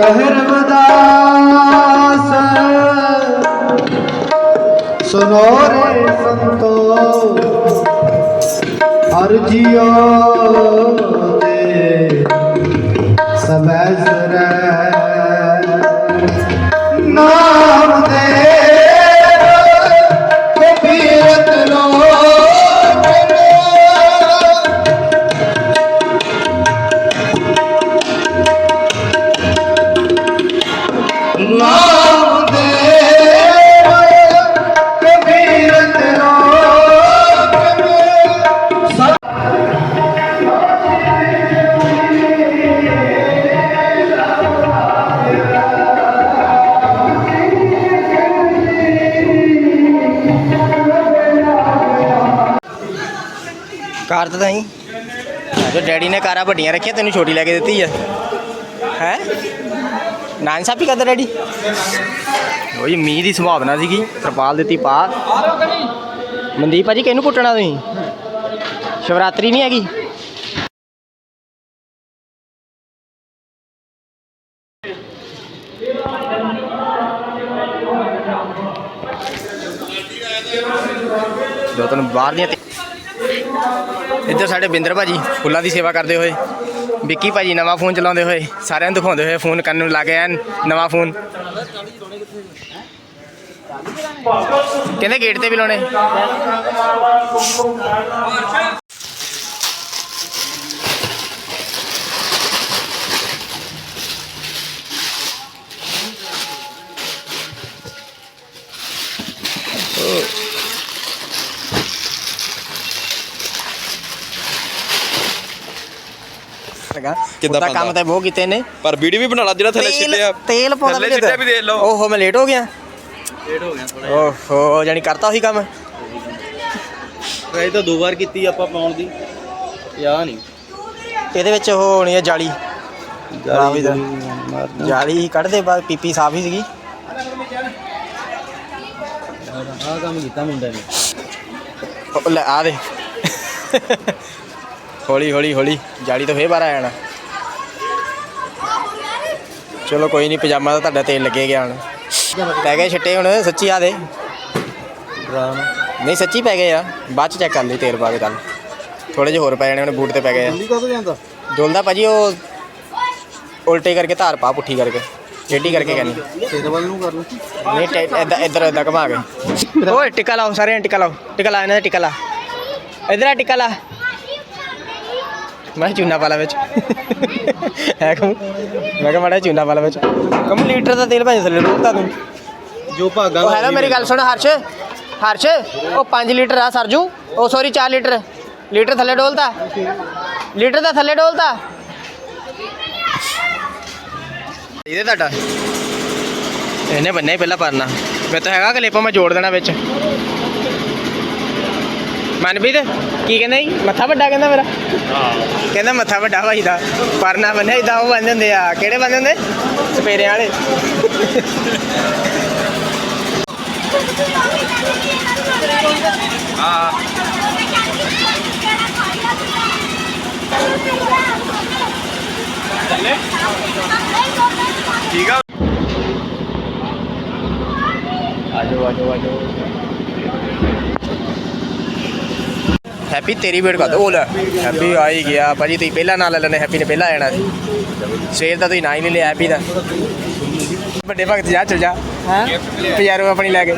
ਕਹਿ ਰਮਦਾਸ ਸੁਨੋ ਰੇ ਸੰਤੋ ਹਰ ਜੀਓ। ਡੈਡੀ ਨੇ ਕਾਰਾਂ ਵੱਡੀਆਂ ਰੱਖੀਆਂ, ਤੈਨੂੰ ਛੋਟੀ ਲੈ ਕੇ ਦਿੱਤੀ ਆ। ਹੈ? ਨਾਨ ਸਾਹਿਬ ਹੀ ਕਰਦਾ ਡੈਡੀ। ਉਹੀ ਮੀਂਹ ਦੀ ਸੰਭਾਵਨਾ ਸੀਗੀ। ਤਰਪਾਲ ਦਿੱਤੀ ਪਾ। ਮਨਦੀਪ, ਭਾਜੀ, ਕਿਹਨੂੰ ਕੁੱਟਣਾ ਤੁਸੀਂ? ਸ਼ਿਵਰਾਤਰੀ ਨਹੀਂ ਹੈਗੀ। ਜੋ ਤੈਨੂੰ ਬਾਹਰ ਦੀਆਂ ਇੱਧਰ ਸਾਡੇ ਬਿੰਦਰ ਭਾਜੀ, ਫੁੱਲਾਂ ਦੀ ਸੇਵਾ ਕਰਦੇ ਹੋਏ। ਵਿੱਕੀ ਭਾਜੀ ਨਵਾਂ ਫੋਨ ਚਲਾਉਂਦੇ ਹੋਏ, ਸਾਰਿਆਂ ਨੂੰ ਦਿਖਾਉਂਦੇ ਹੋਏ ਫੋਨ ਕਰਨ ਨੂੰ ਲੱਗੇ ਐਨ ਨਵਾਂ ਫੋਨ। ਕਹਿੰਦੇ ਗੇਟ ਤੇ ਵੀ ਲਾਉਣੇ। ਹੈਗਾ। ਕਿੱਦਾਂ ਕੰਮ? ਤਾਂ ਬਹੁਤ ਕੀਤੇ ਨੇ। ਪਰ ਵੀਡੀਓ ਵੀ ਬਣਾ ਲਾ ਜਿਹੜਾ ਥੱਲੇ ਤੇਲ- ਛਿੱਟਿਆ ਤੇਲ ਪਾਉਂਦਾ ਥੱਲੇ ਵੀ ਛਿੱਟਿਆ ਵੀ ਦੇਖ ਲਓ। ਓਹੋ ਮੈਂ ਲੇਟ ਹੋ ਗਿਆ। ਲੇਟ ਹੋ ਗਿਆ ਥੋੜਾ ਓਹੋ ਜਾਨੀ ਕਰਤਾ ਉਹੀ ਕੰਮ। ਟਰਾਈ ਤਾਂ ਦੋ ਵਾਰ ਕੀਤੀ ਆਪਾਂ ਪਾਉਣ ਦੀ। ਯਾ ਨਹੀਂ। ਇਹਦੇ ਵਿੱਚ ਉਹ ਹੋਣੀ ਹੈ ਜਾਲੀ। ਜਾਲੀ ਕੱਢਦੇ ਬਾਅਦ ਪੀਪੀ ਸਾਫ਼ ਹੀ ਸੀਗੀ। ਆਹ ਕੰਮ ਕੀਤਾ ਮੁੰਡੇ ਨੇ। ਉਹ ਲੈ ਆ ਦੇ ਹੌਲੀ ਹੌਲੀ ਹੌਲੀ। ਜਾਲੀ ਤੋਂ ਫੇਰ ਬਾਹਰ ਆ ਜਾਣਾ। ਚਲੋ ਕੋਈ ਨਹੀਂ ਪਜਾਮਾ ਤਾਂ ਤੁਹਾਡਾ ਤੇਲ ਲੱਗੇ ਗਿਆ ਹੁਣ। ਪੈ ਗਏ ਛਿੱਟੇ ਹੁਣ ਸੱਚੀ ਆ ਦੇ। ਨਹੀਂ ਸੱਚੀ ਪੈ ਗਏ ਆ। ਬਾਅਦ ਚ ਚੈੱਕ ਕਰ ਲਈ ਤੇਲ ਪਾ ਕੇ ਕੱਲ ਥੋੜੇ ਜਿਹੇ ਹੋਰ ਪੈ ਜਾਣੇ ਹੁਣ ਬੂਟ ਤੇ ਪੈ ਗਏ ਆ। ਡੋਲਦਾ ਭਾਜੀ ਉਹ ਉਲਟੇ ਕਰਕੇ ਧਾਰ ਪਾ ਪੁੱਠੀ ਕਰਕੇ। ਟੇਢੀ ਕਰਕੇ ਕਹਿੰਦੀ। ਤੇਰੇ ਵੱਲ ਨੂੰ ਕਰ ਲੂ ਨਹੀਂ ਏਦਾਂ ਇੱਧਰ ਏਦਾਂ ਘੁਮਾ ਕੇ। ਓਏ ਟਿੱਕਾ ਲਾਓ ਸਾਰੇ ਟਿੱਕਾ ਲਾਓ। ਟਿੱਕਾ ਲਾ ਇਹਨਾਂ ਦਾ ਟਿੱਕਾ ਲਾ। ਇਧਰ ਆ ਟਿੱਕਾ ਲਾ। ਮੈਂ ਚੂਨਾ ਪਾਲਾ ਵਿੱਚ। ਹੈ ਕਮ? ਮੈਂ ਕਿਹਾ ਮਾੜਾ ਚੂਨਾ ਪਾਲਾ ਵਿੱਚ। ਕਮ ਲੀਟਰ ਦਾ ਤੇਲ ਭਾਵੇਂ ਥੱਲੇ ਰੋਕਤਾ ਤੂੰ। ਜੋ ਭਾਗਾ ਉਹ ਹੈਲੋ ਮੇਰੀ ਗੱਲ ਸੁਣ ਹਰਸ਼। ਹਰਸ਼ ਉਹ 5 ਲੀਟਰ ਆ ਸਰਜੂ। ਉਹ ਸੌਰੀ 4 ਲੀਟਰ। ਲੀਟਰ ਥੱਲੇ ਡੋਲਤਾ। ਲੀਟਰ ਦਾ ਥੱਲੇ ਡੋਲਤਾ। ਇਹਦੇ ਤੁਹਾਡਾ। ਇਹਨੇ ਬੰਨੇ ਪਹਿਲਾਂ ਪਰਨਾ। ਮੈਂ ਤਾਂ ਹੈਗਾ ਕਲਿੱਪ ਮੈਂ ਜੋੜ ਦੇਣਾ ਵਿੱਚ। ਮਨਪ੍ਰੀਤ, ਕੀ ਕਹਿੰਦਾ ਜੀ? ਮੱਥਾ ਵੱਡਾ ਕਹਿੰਦਾ ਮੇਰਾ? ਕਹਿੰਦਾ ਮੱਥਾ ਵੱਡਾ ਭਾਈ ਦਾ। ਪਰਨਾ ਬੰਨਿਆ ਇਦਾਂ ਉਹ ਬੰਨ੍ਹਦੇ ਹੁੰਦੇ ਆ। ਕਿਹੜੇ ਬੰਦੇ ਹੁੰਦੇ? ਸਪੇਰੇ ਵਾਲੇ। ਠੀਕ ਆ ਆਜੋ ਆਜੋ ਆਜੋ। ਹੈਪੀ ਤੇਰੀ ਵੇਟ ਕਰ ਦੋ ਉਹ ਲੈ। ਹੈਪੀ ਆ ਹੀ ਗਿਆ। ਭਾਜੀ ਤੁਸੀਂ ਪਹਿਲਾਂ ਨਾਲ ਲੈ ਲੈਣੇ ਹੈਪੀ ਨੇ ਪਹਿਲਾਂ ਆ ਜਾਣਾ ਸੀ ਸਵੇਰ ਦਾ ਤੁਸੀਂ ਨਾ ਹੀ ਨਹੀਂ ਲਿਆ ਹੈਪੀ ਦਾ। ਵੱਡੇ ਭਗਤ ਜਾ ਚਲ ਜਾ। ਹਾਂ? ਪਿਆਰੋ ਆਪਣੀ ਲੈ ਕੇ।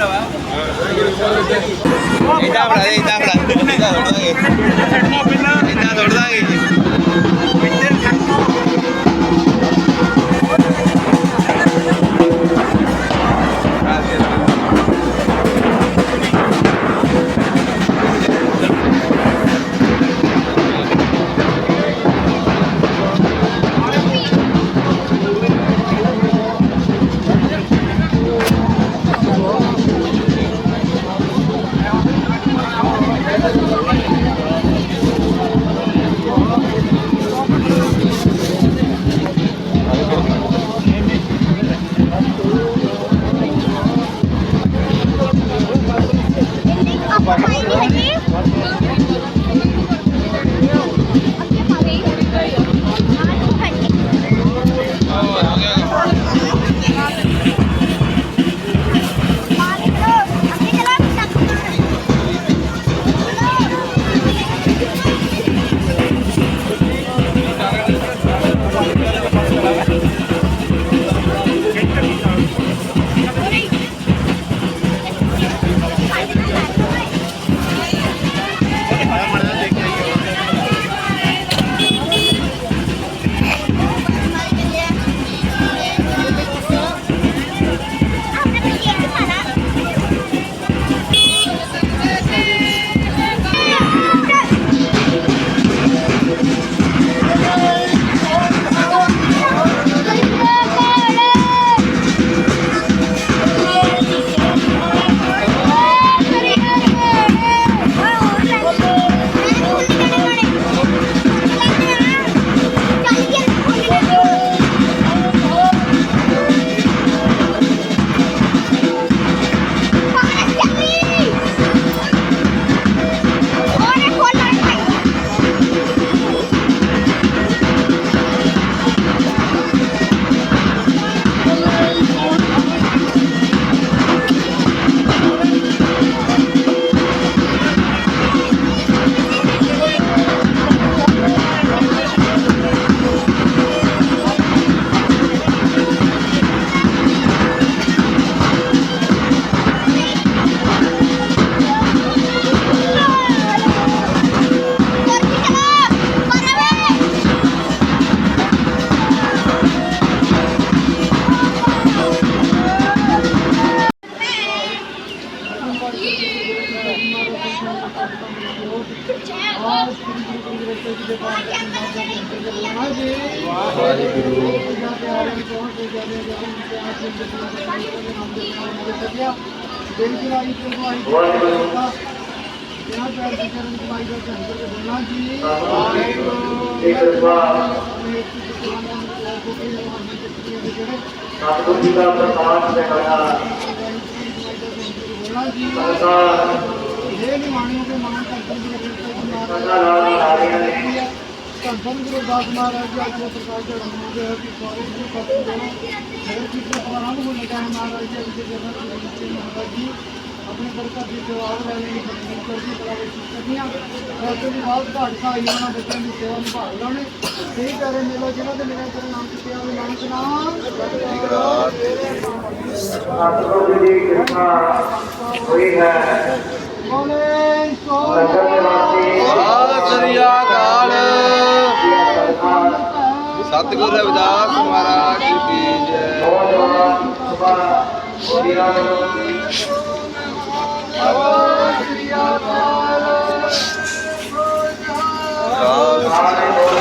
ਇਦਾਂ ਬਣਾ ਦੇ ਇਦਾਂ ਦੇ। ਇਦਾਂ ਥੋੜ ਦਾਂਗੇ ਇਦਾਂ ਥੋੜ ਦਾਂਗੇ ਸਤਿਗੁਰੂ ਜੀ ਦਾ ਪ੍ਰਕਾਸ਼ ਤੇ ਹੋਇਆ ਸਦਾ ਨਾਲ ਸਾਰਿਆਂ ਨੇ ਧੰਨ ਗੁਰੂ ਦਾਸ ਮਹਾਰਾਜ ਜੀ ਅੱਜ ਦੇ ਪ੍ਰਕਾਸ਼ ਦੇ ਰੰਗਾਂ ਹੈ ਕਿ ਸਾਰੇ ਗੁਰੂ ਪਤਨ ਦੇਣਾ ਮੇਰੇ ਜੀ ਦੇ ਆਨੰਦ ਨੂੰ ਲਗਾਏ ਮਹਾਰਾਜ ਜੀ ਦੇ ਜਨਮ ਦੇ ਵਿੱਚ ਮਹਾਰਾਜ ਜੀ ਆਪਣੇ ਬਰਕਤ ਦੀ ਜਵਾਬ ਲੈਣੇ ਦੀ ਬਖਸ਼ਿਸ਼ ਕਰਦੀ ਬੜਾ ਬਖਸ਼ਿਸ਼ ਕਰਦੀਆਂ ਰਾਤੋਂ ਘਾਟ ਕਾ ਇਹਨਾਂ ਬੱਚਿਆਂ ਦੀ ਸੇਵਾ ਨਿਭਾਉ ਲੈਣੇ ਸਹੀ ਕਰੇ ਮੇਲਾ ਜਿਹਨਾਂ ਦੇ ਮੇਰੇ ਤੇਰੇ ਨਾਮ ਤੇ ਆਵੇ ਨਾਨਕ ਨਾਮ ਸਤਿਗੁਰੂ ਜੀ ਦੀ ਕਿਰਪਾ ਹੋਈ ਹੈ ਬੋਲੇ ਸੋ ਨਗਰ ਨਿਵਾਸੀ ਸਤਿ ਸ੍ਰੀ ਰਵਿਦਾਸ ਮਹਾਰਾਜ ਕੀ ਜੈ। ਨੌਜਵਾਨ ਸੁਭਾ ਵੀਰਾਂ ਨੂੰ ਸਾਰੇ ਹੋਰ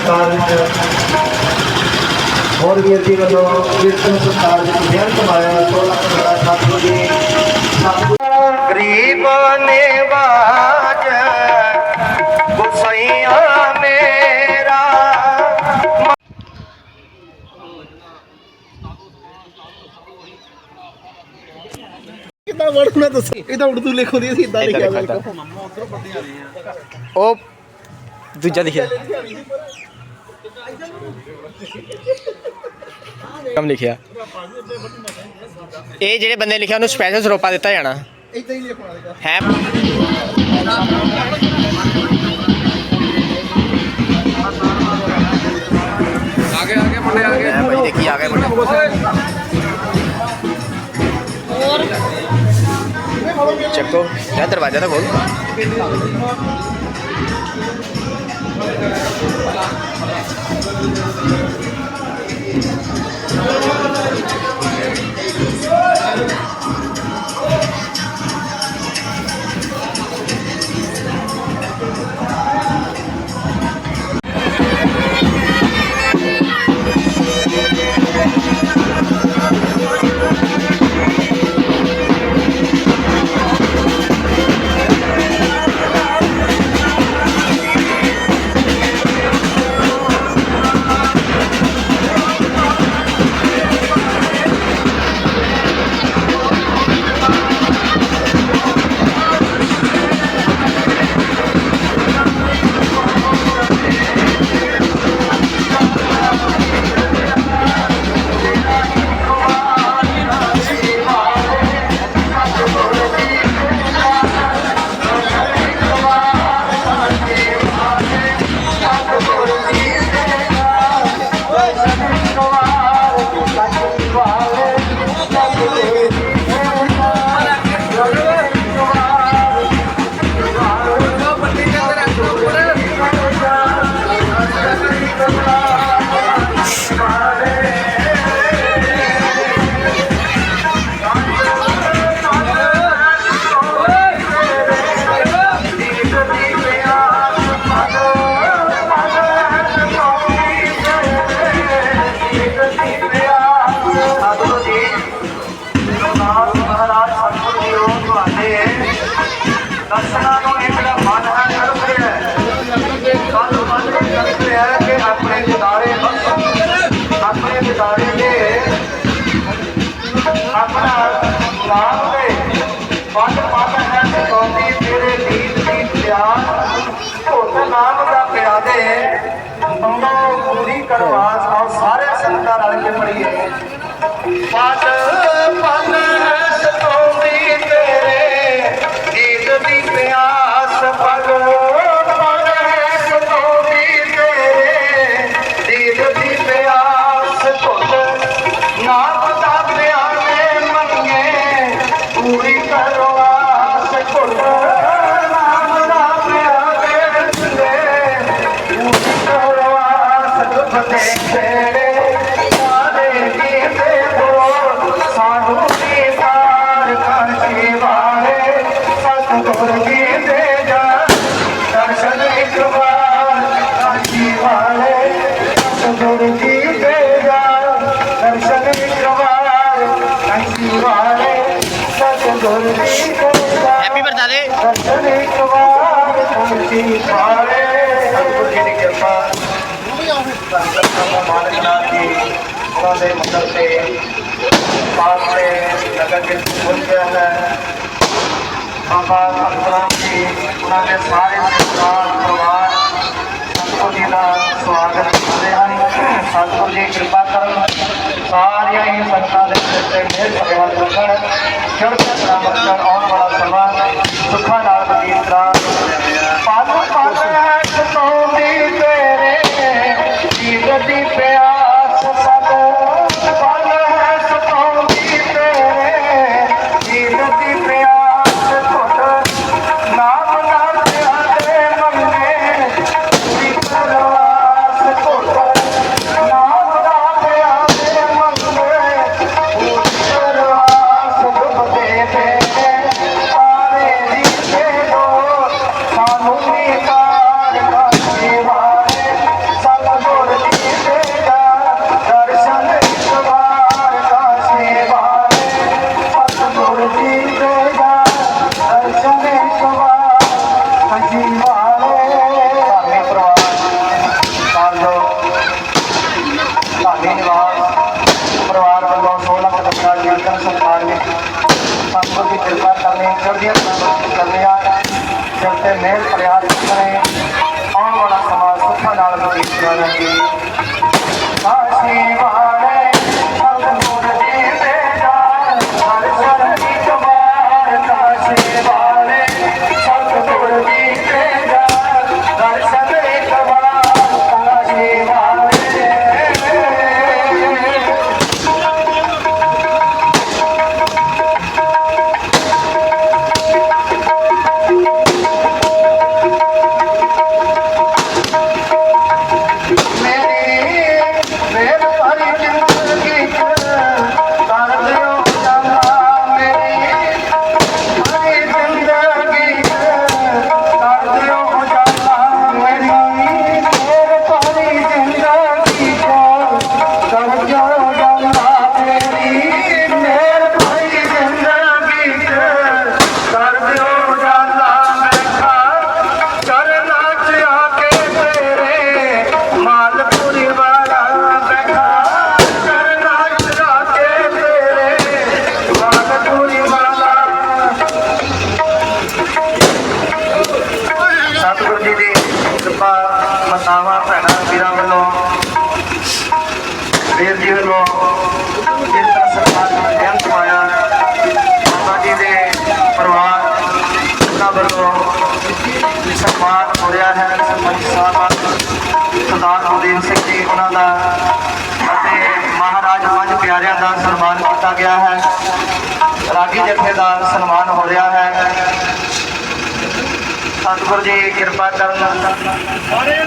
ਸਰਕਾਰ ਵਿੱਚ। ਹੋਰ ਵੀਰ ਜੀ ਵੱਲੋਂ ਕੀਰਤਨ ਸਰਕਾਰ ਵਿੱਚ ਬੇਅੰਤ ਮਾਇਆ 16 ਕਦਮ ਦਾ ਸਤਿਗੁਰੂ ਜੀ ਗਰੀਬ ਨਿਵਾਜ ਗੁਸਈਆ ਮੇਰਾ। ਕਿੱਦਾਂ ਪੜ੍ਹਨਾ ਤੁਸੀਂ? ਇਹ ਤਾਂ ਉਰਦੂ ਲਿਖੋ ਦੀ ਸੀ ਇਦਾਂ ਲਿਖਿਆ। ਉਹ ਦੂਜਾ ਲਿਖਿਆ। ਕੰਮ ਲਿਖਿਆ। ਇਹ ਜਿਹੜੇ ਬੰਦੇ ਲਿਖਿਆ ਉਹਨੂੰ ਸਪੈਸ਼ਲ ਸਰੋਪਾ ਦਿੱਤਾ ਜਾਣਾ। ਇਦਾਂ ਹੀ ਲਿਖਣਾ ਦੇਗਾ। ਹੈ। ਆਗੇ ਆਗੇ ਮੁੰਡੇ ਆਗੇ ਭਾਈ ਦੇਖੀ ਆ ਗਏ ਮੁੰਡੇ। ਹੋਰ? ਚੱਕੋ। ਇਹ ਦਰਵਾਜ਼ਾ ਤਾਂ ਖੋਲ Thank you. से मदद से पास से नगर के पहुँच गया है बाबा अंतराम जी उन्होंने सारे परिवार परिवार सतगुरु जी का स्वागत करते हैं सतगुरु जी कृपा कर सारिया ही संतान के सिर से मेहर परिवार रखण चढ़ सलामत कर आने वाला समा सुखा नाल बतीत करा पालू ਗਿਆ ਹੈ। ਰਾਗੀ ਜਥੇ ਦਾ ਸਨਮਾਨ ਹੋ ਰਿਹਾ ਹੈ। ਸਤਿਗੁਰ ਜੀ, ਕਿਰਪਾ ਕਰਨ।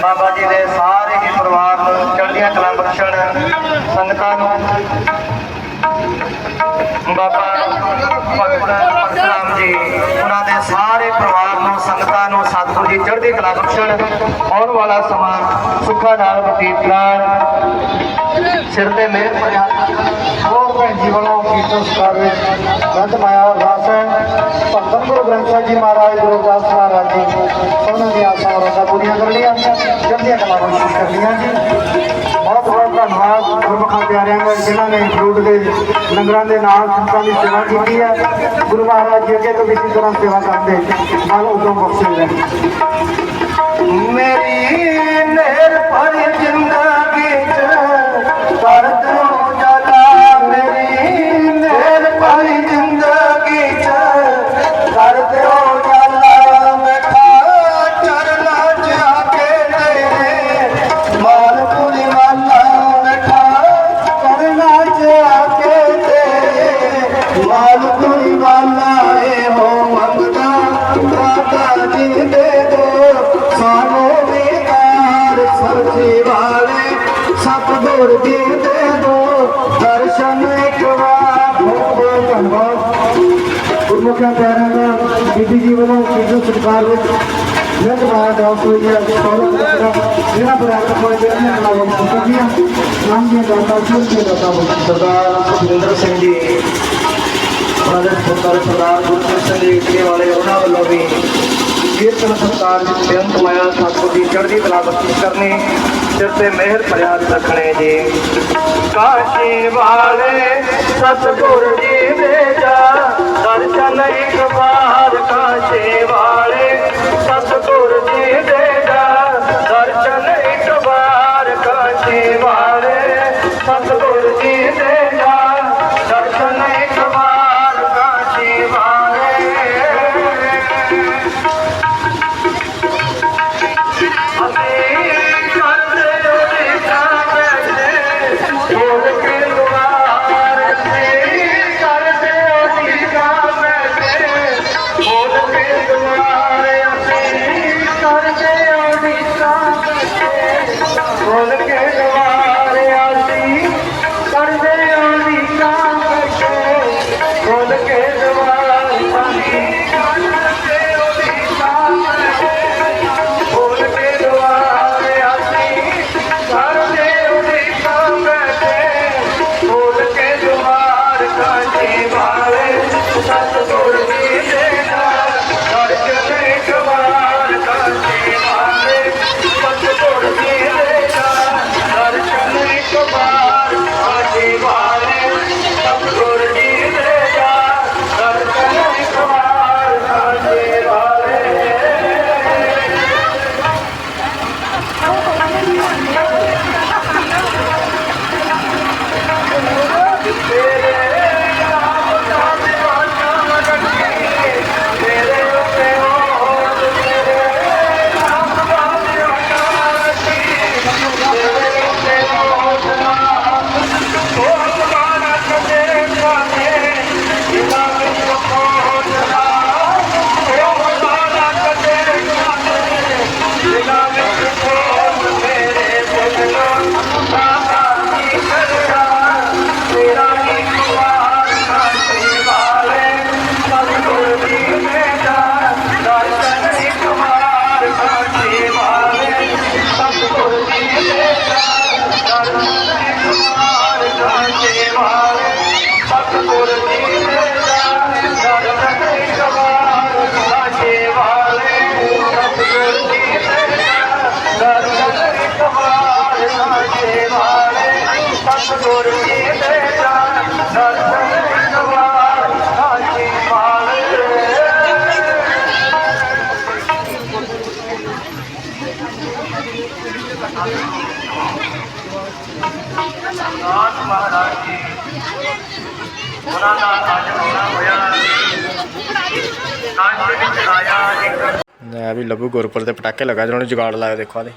ਬਾਬਾ ਜੀ ਦੇ ਸਾਰੇ ਹੀ ਪਰਿਵਾਰ ਨੂੰ ਚੜ੍ਹਦੀਆਂ ਕਲਾ ਬਖਸ਼ਣ ਸੰਗਤਾਂ ਨੂੰ। ਬਾਬਾ ਭਗਤ ਪਰਸ਼ਰਾਮ ਜੀ ਉਹਨਾਂ ਦੇ ਸਾਰੇ ਪਰਿਵਾਰ ਨੂੰ ਸੰਗਤਾਂ ਨੂੰ ਚੜ੍ਹਦੀ ਕਲਾ ਬਖਸ਼ਣ, ਆਉਣ ਵਾਲਾ ਸਮਾਂ ਸੁੱਖਾਂ ਨਾਲ ਬਤੀਤ ਕਰਾਉਣ ਸਿਰ ਤੇ ਮਿਹਰ ਭਰਿਆ। ਉਹ ਭੈਣ ਜੀ ਵੱਲੋਂ ਕੀਰਤਨ ਸਕਾਰ ਵਿੱਚ ਗ੍ਰੰਥ ਮਾਇਆ ਅਰਦਾਸ ਹੈ। ਭਗਤਨ ਗੁਰੂ ਗ੍ਰੰਥ ਸਾਹਿਬ ਜੀ ਮਹਾਰਾਜ ਗੁਰੂ ਦਾਸ ਮਹਾਰਾਜ ਜੀ ਉਹਨਾਂ ਦੀਆਂ ਆਸਾਂ ਰੋਜ਼ਾਂ ਪੂਰੀਆਂ ਕਰਨੀਆਂ ਚੜ੍ਹਦੀਆਂ ਕਲਾ ਬਖਸ਼ਿਸ਼ ਕਰਨੀਆਂ ਜੀ। ਬਹੁਤ ਧੰਨਵਾਦ ਗੁਰਮੁਖਾਂ ਪਿਆਰਿਆਂ ਦਾ, ਜਿਨ੍ਹਾਂ ਨੇ ਫਰੂਟ ਦੇ ਲੰਗਰਾਂ ਦੇ ਨਾਲ ਸੰਤਾਂ ਦੀ ਸੇਵਾ ਕੀਤੀ ਹੈ, ਗੁਰੂ ਮਹਾਰਾਜ ਜੀ ਅੱਗੇ ਤੋਂ ਵੀ ਇਸੇ ਤਰ੍ਹਾਂ ਸੇਵਾ ਕਰਦੇ, ਨਾਲ ਉਦੋਂ ਬਖਸ਼ੇ ਰਹਿਣ ਮੇਰੀ ਨਹਿਰ ਭਰੀ ਜ਼ਿੰਦਗੀ ਮੈਂ ਹੋਈ ਹੈ ਸੌਰਵ ਦਾ ਜਿਹੜਾ ਬਰਾਬਰ ਕੋਲ ਦੇ ਨੇ ਨਾਲ ਬਖਸ਼ ਕੀਆਂ ਨਾਮ ਦੀ ਦਾਤਾ ਸੁਣ ਕੇ ਦਾਤਾ ਸਰਦਾਰ ਸੁਖਿੰਦਰ ਸਿੰਘ ਜੀ ਉਹਨਾਂ ਦੇ ਸਰਦਾਰ ਗੁਰਪ੍ਰੀਤ ਸਿੰਘ ਜੀ ਕੇ ਵਾਲੇ ਉਹਨਾਂ ਵੱਲੋਂ ਵੀ ਕੀਰਤਨ ਸਤਕਾਰ ਵਿੱਚ ਬੇਅੰਤ ਮਾਇਆ ਸਤਿਗੁਰ ਦੀ ਚੜ੍ਹਦੀ ਕਲਾ ਬਖਸ਼ਿਸ਼ ਕਰਨੀ ਸਿਰ ਤੇ ਮਿਹਰ ਭਰਿਆ ਰੱਖਣੇ ਜੀ ਕਾਸ਼ੀ ਵਾਲੇ ਸਤਿਗੁਰ ਜੀ ਦੇ ਜਾ ਦਰਸ਼ਨ ਇੱਕ ਵਾਰ ਕਾਸ਼ੀ ਵੀ ਲੱਭੂ ਗੁਰਪੁਰ ਤੇ ਪਟਾਕੇ ਲਗਾ ਜਿਹਨਾਂ ਨੇ ਜੁਗਾੜ ਲਾਇਆ ਦੇਖੋ ਆਦੇ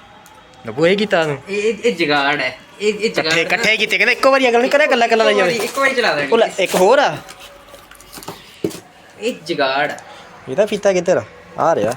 ਲੱਭੂ ਇਹ ਕੀਤਾ ਤੂੰ? ਇਹ ਇਹ- ਜਗਾੜ ਹੈ। ਇਹ ਇਹ ਜਗਾੜ ਇਕੱਠੇ ਇਕੱਠੇ ਕੀਤੇ ਕਹਿੰਦੇ ਇੱਕੋ ਵਾਰੀ ਅਗਲ ਨਹੀਂ ਕਰਿਆ ਗੱਲਾਂ ਗੱਲਾਂ ਲਾਈ ਜਾਵੇ ਇੱਕ ਵਾਰੀ ਚਲਾ ਉਹ ਲੈ, ਦਾਂਗੇ ਇੱਕ ਹੋਰ ਆ। ਇਹ ਜਗਾੜ ਹੈ। ਇਹਦਾ ਫੀਤਾ ਕਿੱਧਰ ਆ? ਆ ਰਿਹਾ।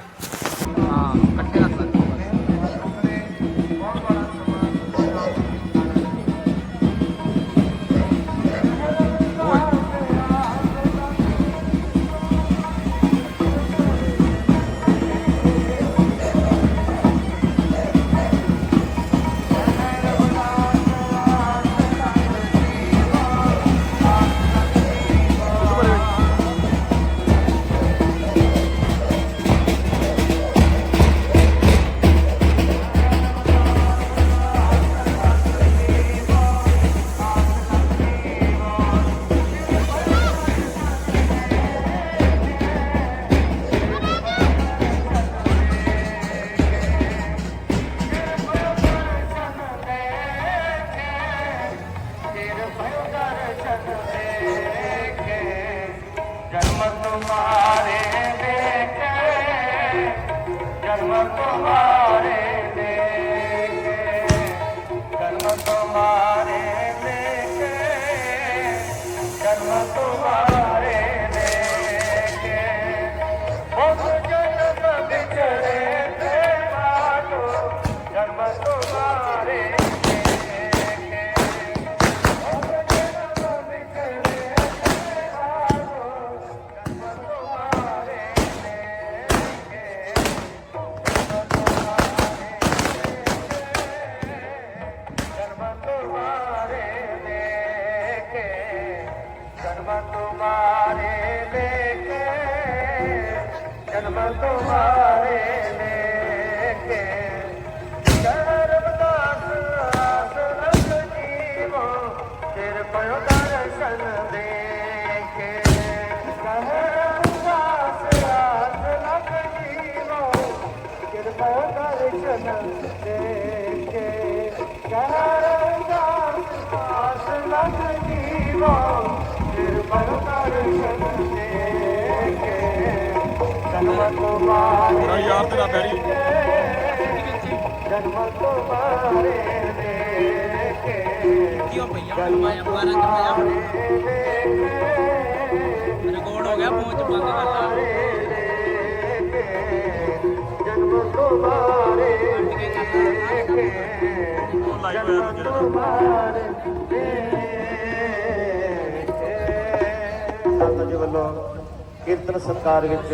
ਜਨਮ ਤੁਮਾਰੇ ਦੇਖੇ ਜਨਮ ਤੁਮਾਰੇ ਜਨਮ ਤੁਮਾਰੇ ਯਾਰ ਤੇਰਾ ਕਿਉਂ ਭਈਆ? ਮਾਇਆ ਮਾਰਾ ਕਰਵਾਇਆ ਰਿਕਾਰਡ ਹੋ ਗਿਆ ਪਹੁੰਚ ਬੰਦ ਕਰ ਲਾ। ਜਨਮ ਦੇਖੇ ਜਨਮ ਤੁਮਾਰੇ ਸੰਤ ਜੀ ਵੱਲੋਂ ਕੀਰਤਨ ਸਤਕਾਰ ਵਿੱਚ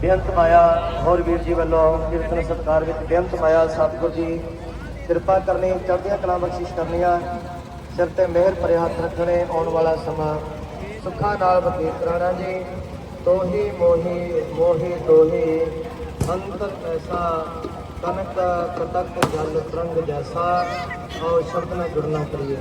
ਬੇਅੰਤ ਮਾਇਆ, ਹੋਰ ਵੀਰ ਜੀ ਵੱਲੋਂ ਕੀਰਤਨ ਸਤਕਾਰ ਵਿੱਚ ਬੇਅੰਤ ਮਾਇਆ, ਸਤਿਗੁਰ ਜੀ, ਕਿਰਪਾ ਕਰਨੀ, ਚੜ੍ਹਦੀਆਂ ਕਲਾ ਬਖਸ਼ਿਸ਼ ਕਰਨੀਆਂ, ਸਿਰ ਤੇ ਮਿਹਰ ਭਰੇ ਹੱਥ ਰੱਖਣੇ, ਆਉਣ ਵਾਲਾ ਸਮਾਂ ਸੁੱਖਾਂ ਨਾਲ ਬਤੀਤ ਕਰਾਣਾ ਜੀ। ਤੋਹੀ ਮੋਹੀ ਮੋਹੀ ਤੋਹੀ ਅੰਤ ਐਸਾ ਕਨਕ ਕਤਕ ਜਲ ਤਰੰਗ ਜੈਸਾ ਔਰ ਸ਼ਬਦ ਨਾਲ ਜੁੜਨਾ ਕਰੀਏ।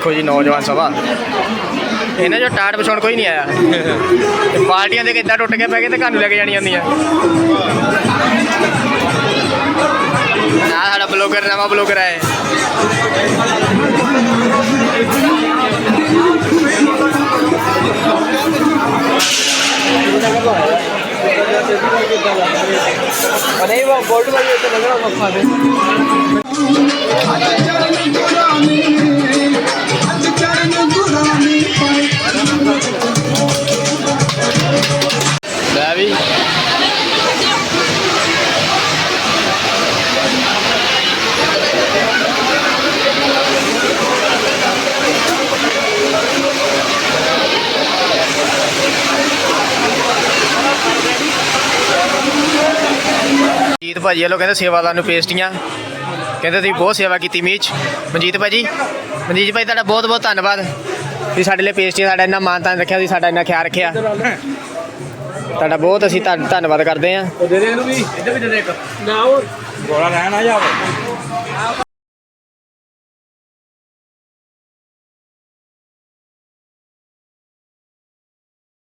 ਦੇਖੋ ਜੀ, ਨੌਜਵਾਨ ਸਭਾ। ਇਹਨਾਂ ਜੋ ਟਾਟ ਵਿਛਾਉਣ ਕੋਈ ਨਹੀਂ ਆਇਆ। ਤੇ ਪਾਰਟੀਆਂ ਦੇ ਕਿੱਦਾਂ ਟੁੱਟ ਕੇ ਪੈ ਗਏ ਤੇ ਘਰ ਨੂੰ ਲੈ ਕੇ ਜਾਣੀਆਂ ਹੁੰਦੀਆਂ। ਆ ਸਾਡਾ ਬਲੌਗਰ, ਨਵਾਂ ਬਲੌਗਰ ਆਇਆ ਨਹੀਂ ਉਹ ਬੋਲਟ ਵਾਲੀ ਉੱਤੇ ਲੱਗਣਾ ਮੱਖਾ ਦੇ ਭਾਜੀ ਵੱਲੋਂ ਕਹਿੰਦੇ ਸੇਵਾਦਾਰ ਨੂੰ ਪੇਸਟੀਆਂ। ਕਹਿੰਦੇ ਤੁਸੀਂ ਬਹੁਤ ਸੇਵਾ ਕੀਤੀ ਮੀਚ ਮਨਜੀਤ ਭਾਜੀ, ਮਨਜੀਤ ਭਾਈ ਤੁਹਾਡਾ ਬਹੁਤ ਬਹੁਤ ਧੰਨਵਾਦ। ਤੁਸੀਂ ਸਾਡੇ ਲਈ ਪੇਸਟੀਆਂ, ਸਾਡਾ ਇੰਨਾ ਮਾਨ ਤਾਣ ਰੱਖਿਆ, ਤੁਸੀਂ ਸਾਡਾ ਇੰਨਾ ਖਿਆਲ ਰੱਖਿਆ। ਤੁਹਾਡਾ ਬਹੁਤ ਅਸੀਂ ਧੰਨ- ਧੰਨਵਾਦ ਕਰਦੇ ਹਾਂ। ਦੇ ਦੇ ਇਹਨੂੰ ਵੀ, ਇੱਧਰ ਵੀ ਦੇ ਦੇ ਇੱਕ। ਨਾ ਉਹ ਗੋਲਾ ਰਹਿਣਾ ਜਾ।